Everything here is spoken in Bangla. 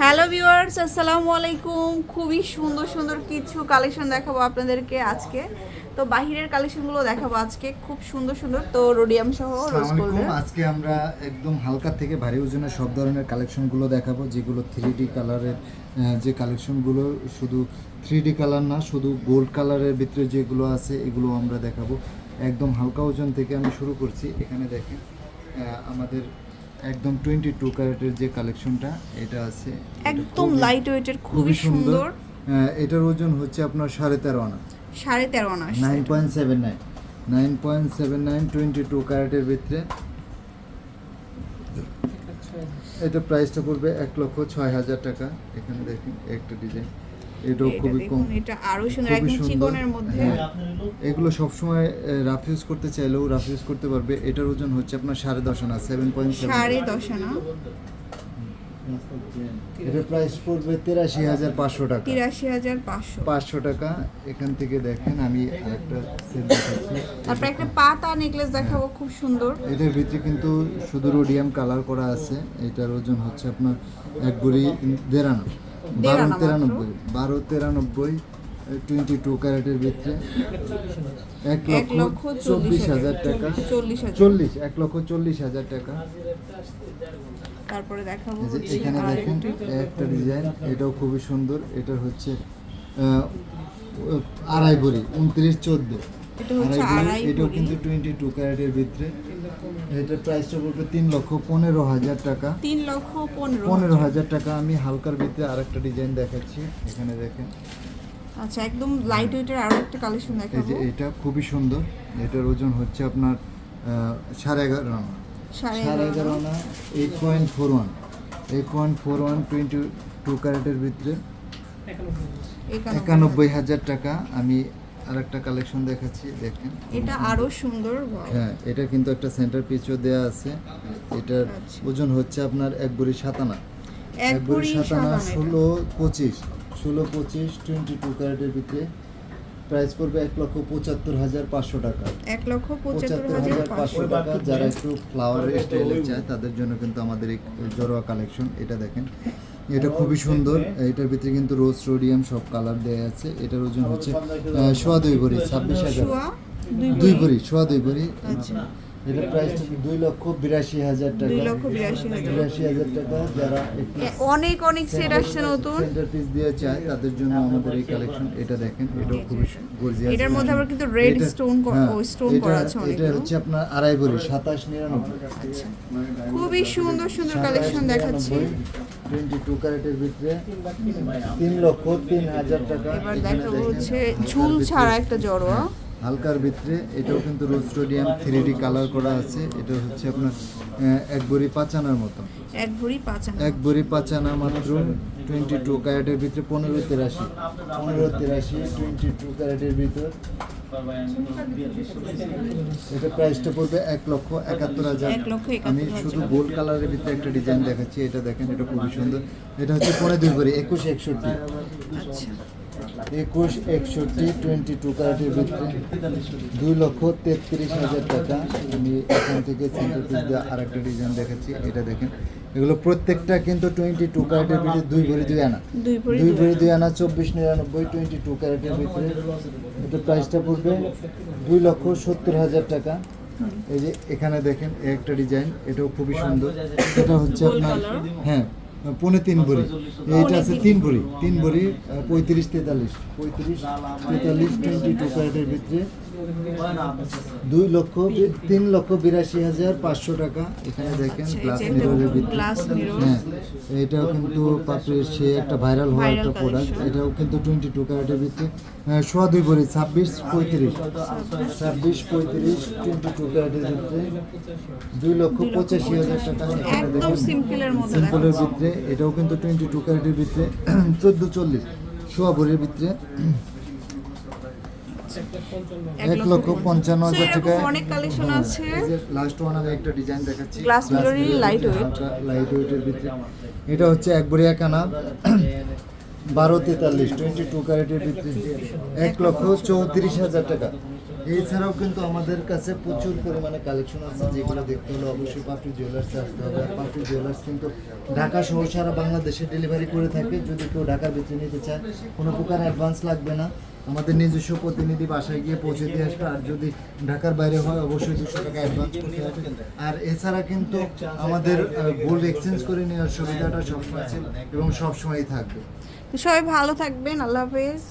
হ্যালো ভিউয়ার্স আসসালামু আলাইকুম। খুবই সুন্দর সুন্দর কিছু কালেকশন দেখাবো আপনাদেরকে আজকে। তো বাহিরের কালেকশনগুলো দেখাবো আজকে। খুব সুন্দর সুন্দর তো রোডিয়াম সহ রোজ আজকে আমরা একদম হালকা থেকে ভারী ওজনের সব ধরনের কালেকশনগুলো দেখাবো যেগুলো থ্রি ডি কালারের যে কালেকশনগুলো শুধু থ্রি ডি কালার না শুধু গোল্ড কালারের ভিতরে যেগুলো আছে এগুলো আমরা দেখাবো। একদম হালকা ওজন থেকে আমি শুরু করছি। এখানে দেখেন আমাদের একদম টোয়েন্টি টু ক্যারেটের যে কালেকশনটা এটা আছে। একদম খুবই- লাইট ওয়েটের খুবই সুন্দর। আহ, এটার ওজন হচ্ছে আপনার সাড়ে তেরো আনা। সাড়ে তেরো আনা nine point seven nine nine point seven nine twenty two ক্যারেটের ভিতরে। এটা প্রাইসটা পড়বে এক লক্ষ ছয় হাজার টাকা। এখানে দেখুন একটা ডিজাইন এটাও এটা খুবই কম। দেখুন, এটা আরও সুন্দর একদম চিকনের মধ্যে। হ্যাঁ এগুলো সবসময় রাফ ইউজ করতে চাইলেও রাফ ইউজ করতে পারবে। এটার ওজন হচ্ছে আপনার সাড়ে দশ আনা সেভেন পয়েন্ট সাড়ে দশ আনা। এটার প্রাইস পড়বে তিরাশি হাজার পাঁচশো টাকা। তিরাশি হাজার পাঁচশো। পাঁচশো টাকা। এখান থেকে দেখেন আমি আরেকটা দেখাচ্ছি। তারপর একটা পাতা নেকলেস দেখাবো খুব সুন্দর। এটার ভিতরে কিন্তু শুধু রোডিয়াম কালার করা আছে। এটার ওজন হচ্ছে আপনার এক বড়ি দেড়ানো বারো। তেরানব্বই বারো তেরানব্বই টোয়েন্টি টু ক্যারেটের ভিতরে এক লক্ষ চব্বিশ হাজার টাকা। চল্লিশ এক লক্ষ চল্লিশ হাজার টাকা। তারপরে দেখাবো এখানে দেখেন একটা ডিজাইন এটাও খুবই সুন্দর। এটার হচ্ছে আড়াই ভরি উনত্রিশ চোদ্দ। এটা হচ্ছে আড়াই এটাও কিন্তু টোয়েন্টি টু ক্যারেটের ভিতরে। এটার প্রাইসটা পড়বে তিন লক্ষ পনেরো হাজার টাকা। তিন লক্ষ পনেরো হাজার। টাকা। আমি হালকার ভিতরে আরেকটা ডিজাইন দেখাচ্ছি। এখানে দেখেন। আচ্ছা একদম লাইট ওয়েটের আরও একটা কালেকশন এই দেখাবো। যে এটা খুবই সুন্দর। এটার ওজন হচ্ছে আপনার আহ, সাড়ে এগারো আনা। সাড়ে সাড়ে এগারো এগারো আনা। Eight point four one eight point four one twenty two ক্যারেটের ভিতরে। একানব্বই হাজার টাকা। আমি আরেকটা কালেকশন দেখাচ্ছি দেখেন। এটা আরও সুন্দর হ্যাঁ এটা কিন্তু একটা সেন্টার পিচও দেওয়া আছে। এটার আচ্ছা। ওজন হচ্ছে আপনার এক বড়ি সাতানা। এক বড়ি সাতানা ষোলো পঁচিশ ষোলো পঁচিশ টোয়েন্টি টু ক্যারেটের ভিতরে। প্রাইস পড়বে এক লক্ষ পঁচাত্তর হাজার পাঁচশো টাকা। এক লক্ষ পঁচাত্তর হাজার পাঁচশো টাকা। যারা একটু ফ্লাওয়ার স্টাইলে চায় তাদের জন্য কিন্তু আমাদের এই জরোয়া কালেকশন এটা দেখেন। এটা খুবই সুন্দর। এটার ভিতরে কিন্তু রোজ রোডিয়াম সব কালার দেওয়া আছে। এটার ওজন হচ্ছে সোয়া দুই ভরি ছাব্বিশ হাজার। দুই ভরি। সোয়া দুই ভরি। আচ্ছা। এটা প্রাইস দুই লক্ষ বিরাশি হাজার টাকা। দুই লক্ষ বিরাশি হাজার। টাকা যারা অনেক অনেক সেট আসছে নতুন। সেন্টার পিস দিয়ে চায় তাদের জন্য আমাদের এই কালেকশন এটা দেখেন এটাও খুবই গর্জিয়াস এটার মধ্যে আবার কিন্তু ক- ও stone করা আছে এটা হচ্ছে আপনার আড়াই ভরি সাতাশ নিরানব্বই। খুবই সুন্দর সুন্দর কালেকশন দেখাচ্ছি। টোয়েন্টি টু ক্যারেটের ভিতরে তিন লক্ষ তিন হাজার টাকা। এবার দেখা হচ্ছে ঝুল ছাড়া একটা জড়োয়া। হালকার ভিতরে এটাও কিন্তু রোজ স্টোডিয়াম থ্রি ডি কালার করা আছে। এটা হচ্ছে আপনার এক বড়ি পাঁচানার মতো। এক ভরি পাঁচ আনা। এক বড়ি পাঁচানা মাত্র টোয়েন্টি টু ক্যারেটের ভিতরে পনেরো তেরাশি। পনেরো তেরাশি টোয়েন্টি টু ক্যারেটের ভিতর। এটা প্রাইসটা পড়বে এক লক্ষ একাত্তর হাজার। আমি। শুধু গোল্ড কালারের ভিতরে একটা ডিজাইন দেখাচ্ছি এটা দেখেন এটা খুবই সুন্দর। এটা হচ্ছে পনেরো দুই ভরি একুশ একষট্টি। আচ্ছা। একুশ একষট্টি টোয়েন্টি টু ক্যারেটের ভিতরে দুই লক্ষ তেত্রিশ হাজার টাকা আমি এখান থেকে সেন্টার পিস দিয়ে আর একটা ডিজাইন দেখাচ্ছি এটা দেখেন। এগুলো প্রত্যেকটা কিন্তু টোয়েন্টি টু কার্ডের ভিতরে দুই ভরি দুই আনা। দুই ভরি দুই আনা। চব্বিশ নিরানব্বই টোয়েন্টি টু ক্যারেটের ভিতরে। এটা প্রাইসটা পড়বে দুই লক্ষ সত্তর হাজার টাকা। এই যে এখানে দেখেন একটা ডিজাইন এটাও খুবই সুন্দর। এটা হচ্ছে আপনার হ্যাঁ। পৌনে তিন ভরি। এইটা আছে তিন ভরি। তিন ভরি পঁয়ত্রিশ তেতাল্লিশ। পঁয়ত্রিশ তেতাল্লিশ টোয়েন্টি টু ক্যারেটের ভিতরে দুই লক্ষ তিন লক্ষ বিরাশি হাজার পাঁচশো টাকা। এখানে দেখেন আচ্ছা, গ্লাস এই মিররের হ্যাঁ এটাও কিন্তু সে একটা ভাইরাল হওয়া একটা প্রোডাক্ট এটাও কিন্তু টোয়েন্টি টু ক্যারেটের ভিতরে। সোয়া দুই ভরি ছাব্বিশ পঁয়ত্রিশ। ছাব্বিশ পঁয়ত্রিশ টোয়েন্টি টু ক্যারেটের ভিতরে। দুই লক্ষ পঁচাশি হাজার টাকা। এখানে দেখেন সিম্পলের ভিতরে এটাও কিন্তু টোয়েন্টি টু ক্যারেটের ভিতরে। চোদ্দ চল্লিশ সোয়া ভরির ভিতরে। এক লক্ষ পঞ্চান্ন হাজার টাকা অনেক কালেকশন আছে। লাস্ট ওয়ান আমি একটা ডিজাইন দেখাচ্ছি। গ্লাস মিররি লাইট ওয়েট। লাইট ওয়েটের ভিতরে। এটা হচ্ছে এক বড়ি এক আনা বারো তেতাল্লিশ টোয়েন্টি টু ক্যারেটের ভিতরে। এক লক্ষ চৌত্রিশ হাজার টাকা। এছাড়াও কিন্তু আমাদের কাছে প্রচুর পরিমাণে কালেকশন আছে যেগুলো দেখতে হলে অবশ্যই পাপড়ি জুয়েলার্সে আসতে হবে। আর পাপড়ি জুয়েলার্স কিন্তু ঢাকা সহ সারা বাংলাদেশে ডেলিভারি করে থাকে। যদি কেউ ঢাকার ভিতরে নিতে চায়, কোনো প্রকার অ্যাডভান্স লাগবে না। আমাদের নিজস্ব প্রতিনিধি বাসায় গিয়ে পৌঁছে দিয়ে আসবে। আর যদি ঢাকার বাইরে হয়, অবশ্যই দুশো টাকা অ্যাডভান্স করতে হবে। আর এছাড়া কিন্তু আমাদের গোল্ড এক্সচেঞ্জ করে নেওয়ার সুবিধাটা সবসময় আছে এবং সবসময়ই থাকবে। সবাই ভালো থাকবেন। আল্লাহ হাফেজ।